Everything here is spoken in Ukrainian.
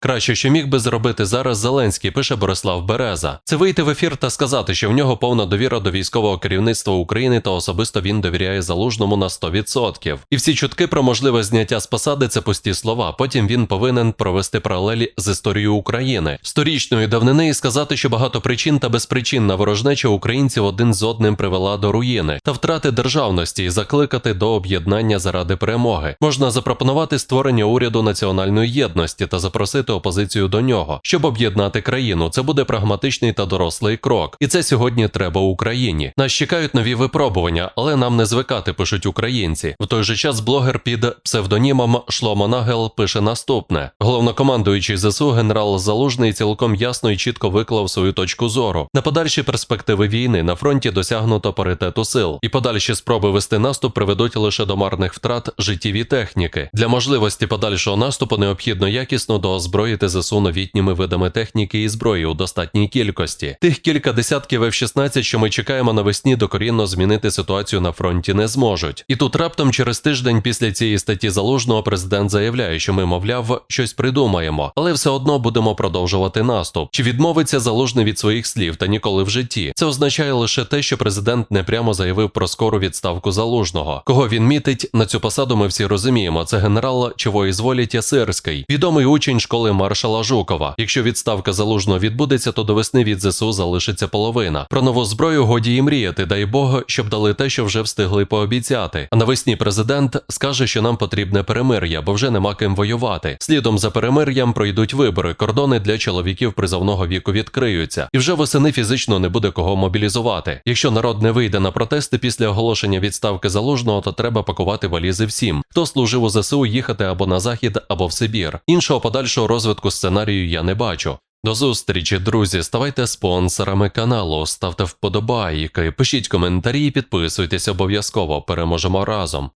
Краще, що міг би зробити зараз Зеленський, пише Борислав Береза. Це вийти в ефір та сказати, що в нього повна довіра до військового керівництва України та особисто він довіряє залужному на 100%. І всі чутки про можливе зняття з посади це пусті слова. Потім він повинен провести паралелі з історією України, сторічної давнини і сказати, що багато причин та безпричинна ворожнеча українців один з одним привела до руїни та втрати державності і закликати до об'єднання заради перемоги. Можна запропонувати створення уряду національної єдності та запросити опозицію до нього, щоб об'єднати країну. Це буде прагматичний та дорослий крок. І це сьогодні треба Україні. Нас чекають нові випробування, але нам не звикати, пишуть українці. В той же час блогер під псевдонімом Шломо Нагел пише наступне: головнокомандуючий ЗСУ генерал Залужний цілком ясно і чітко виклав свою точку зору. На подальші перспективи війни на фронті досягнуто паритету сил, і подальші спроби вести наступ приведуть лише до марних втрат життів і техніки. Для можливості подальшого наступу необхідно якісно доозброїти ЗСУ новітніми видами техніки і зброї у достатній кількості. Тих кілька десятків F-16, що ми чекаємо навесні, докорінно змінити ситуацію на фронті не зможуть. І тут раптом через тиждень після цієї статті залужного президент заявляє, що ми, мовляв, щось придумаємо, але все одно будемо продовжувати наступ. Чи відмовиться залужний від своїх слів та ніколи в житті? Це означає лише те, що президент непрямо заявив про скору відставку залужного. Кого він мітить на цю посаду? Ми всі розуміємо. Це генерал чого зволі Ясирський, відомий учень школи маршала Жукова. Якщо відставка залужного відбудеться, то до весни від ЗСУ залишиться половина. Про нову зброю годі і мріяти, дай Бог, щоб дали те, що вже встигли пообіцяти. А навесні президент скаже, що нам потрібне перемир'я, бо вже нема ким воювати. Слідом за перемир'ям пройдуть вибори. Кордони для чоловіків призовного віку відкриються, і вже восени фізично не буде кого мобілізувати. Якщо народ не вийде на протести після оголошення відставки залужного, то треба пакувати валізи всім. Хто служив у ЗСУ, їхати або на захід, або в Сибір. Іншого подальшого розвитку сценарію я не бачу. До зустрічі, друзі. Ставайте спонсорами каналу, ставте вподобайки, пишіть коментарі, і підписуйтесь обов'язково. Переможемо разом.